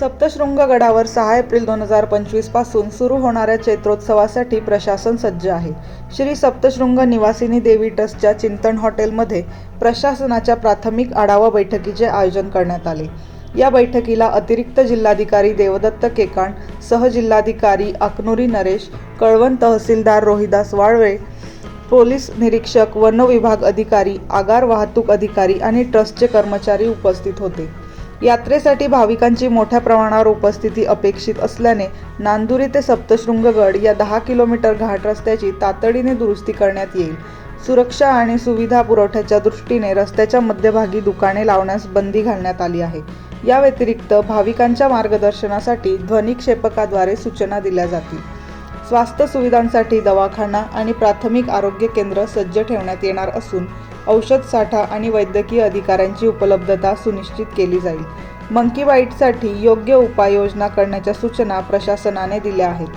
सप्तशृंग गडावर सहा एप्रिल दोन हजार पंचवीसपासून सुरू होणाऱ्या चैत्रोत्सवासाठी प्रशासन सज्ज आहे. श्री सप्तशृंग निवासिनी देवी ट्रस्टच्या चिंतन हॉटेलमध्ये प्रशासनाच्या प्राथमिक आढावा बैठकीचे आयोजन करण्यात आले. या बैठकीला अतिरिक्त जिल्हाधिकारी देवदत्त केकाण सहजिल्हाधिकारी अकनुरी नरेश कळवण तहसीलदार रोहिदास वाळवे पोलीस निरीक्षक वन विभाग अधिकारी आगार वाहतूक अधिकारी आणि ट्रस्टचे कर्मचारी उपस्थित होते. यात्रेसाठी भाविकांची मोठ्या प्रमाणावर उपस्थिती अपेक्षित असल्याने नांदुरी ते सप्तशृंगगड या दहा किलोमीटर घाट रस्त्याची तातडीने दुरुस्ती करण्यात येईल. सुरक्षा आणि सुविधा पुरवठ्याच्या दृष्टीने रस्त्याच्या मध्यभागी दुकाने लावण्यास बंदी घालण्यात आली आहे. या व्यतिरिक्त भाविकांच्या मार्गदर्शनासाठी ध्वनिक्षेपकाद्वारे सूचना दिल्या जातील. स्वास्थ्य सुविधांसाठी दवाखाना आणि प्राथमिक आरोग्य केंद्र सज्ज ठेवण्यात येणार असून औषध साठा आणि वैद्यकीय अधिकाऱ्यांची उपलब्धता सुनिश्चित केली जाईल. मंकी बाईटसाठी योग्य उपाययोजना करण्याच्या सूचना प्रशासनाने दिल्या आहेत.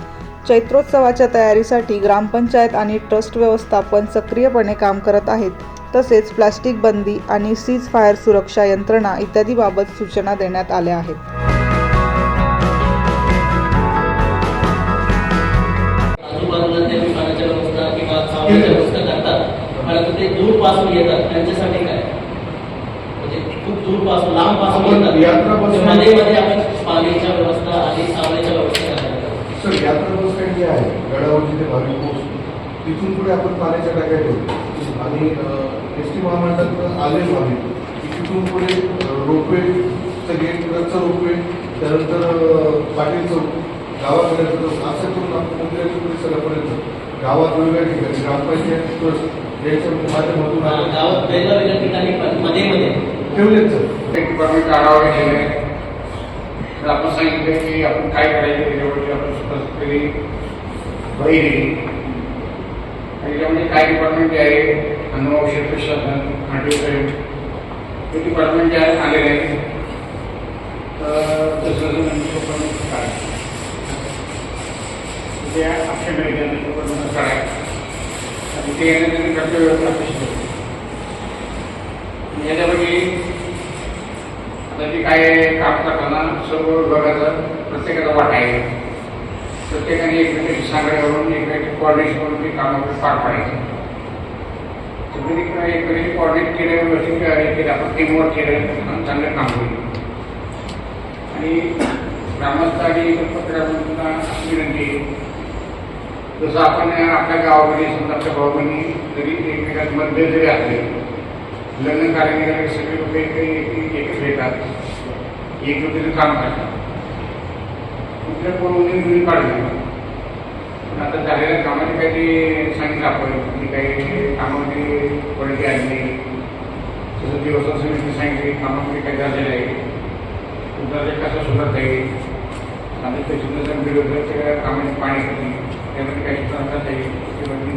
चैत्रोत्सवाच्या तयारीसाठी ग्रामपंचायत आणि ट्रस्ट व्यवस्थापन सक्रियपणे काम करत आहेत. तसेच प्लास्टिक बंदी आणि सीज फायर सुरक्षा यंत्रणा इत्यादीबाबत सूचना देण्यात आल्या आहेत. आजूबाजूला ते पाण्याच्या व्यवस्था किंवा खावण्याच्या व्यवस्था करतात परंतु ते दूरपासून येतात. त्यांच्यासाठी काय? म्हणजे खूप दूरपासून लांबपासून येतात मध्ये मध्ये आपण पाण्याच्या व्यवस्था आणि सावण्याच्या व्यवस्था सर यात्रा बस स्टँड जे आहे? गडावरची ते भाविक पोहोचतो तिथून पुढे आपण पाण्याच्या टाक्या ठेवतो आणि एस टी महामंडळात आले भाविक तिथून पुढे रोपवे गेट रथचा रोपवे त्यानंतर पाटील चौक गावापर्यंत असं करून आपण मुंबईच्या परिसरापर्यंत गावात वेगवेगळ्या ठिकाणी ग्रामपंचायत माध्यमातून आपण गावात वेगळ्या वेगळ्या ठिकाणी मध्ये मध्ये. ठेवलेत सर. एक डिपार्टमेंट आढावा तर आपण सांगितलं की आपण काय करायचं त्याच्यावरती आपण वही दिली आणि त्याच्यामध्ये काय डिपार्टमेंट जे आहे अन्न औषध प्रशासन खांडेसाहेब हे डिपार्टमेंट जे आहे आलेले आहे तर जसं काय ते अक्षय मेडिकल काढाय आणि ते येण्यासाठी कर्तव्य व्यवस्था कशी करतो आता जे काय काम करताना सर्व विभागाचा प्रत्येकाचा वाटा आहे. प्रत्येकाने एकमेकांची सांगड करून एकमेकांची कॉर्डिनेशन करून ते काम पार पाडायचं. सगळी कॉर्डिनेट केलं व्यवस्थित केलं आपण टीमवर्क केलं आणि चांगलं काम होईल आणि ग्रामस्थ आणि पत्रकारांना विनंती जसं आपण आपल्या गावामध्ये समजा आपल्या भावामध्ये जरी एकमेकांचे मतभेद जरी असले लग्न कार्य सगळे लोक एक एकच येतात. एकजुटीने काम करतात. कुठल्या कोणी जुनी काढली पण आता झालेल्या कामाने काही सांगितलं आपण की काही कामामध्ये पडली आली तसं दिवसा समिती सांगितली कामामध्ये काही झालेलं आहे. उद्या कसं सुधारता येईल? आणि त्याच्यानंतर विरोधाच्या कामाने पाणी त्यामध्ये काही सुधारता येईल